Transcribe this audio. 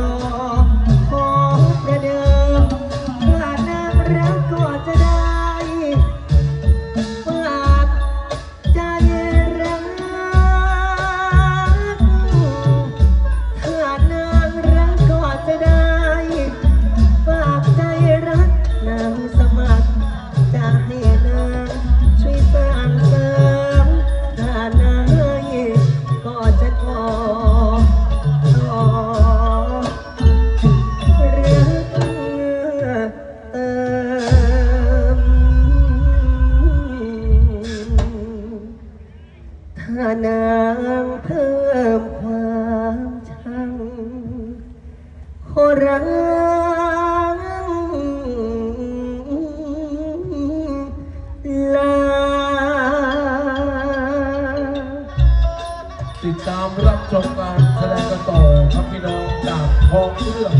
know. านางเพิ่มความชังโครังลา ติดตามรับชมการแสดงต่อครับพี่น้องจากท้องเรื่อง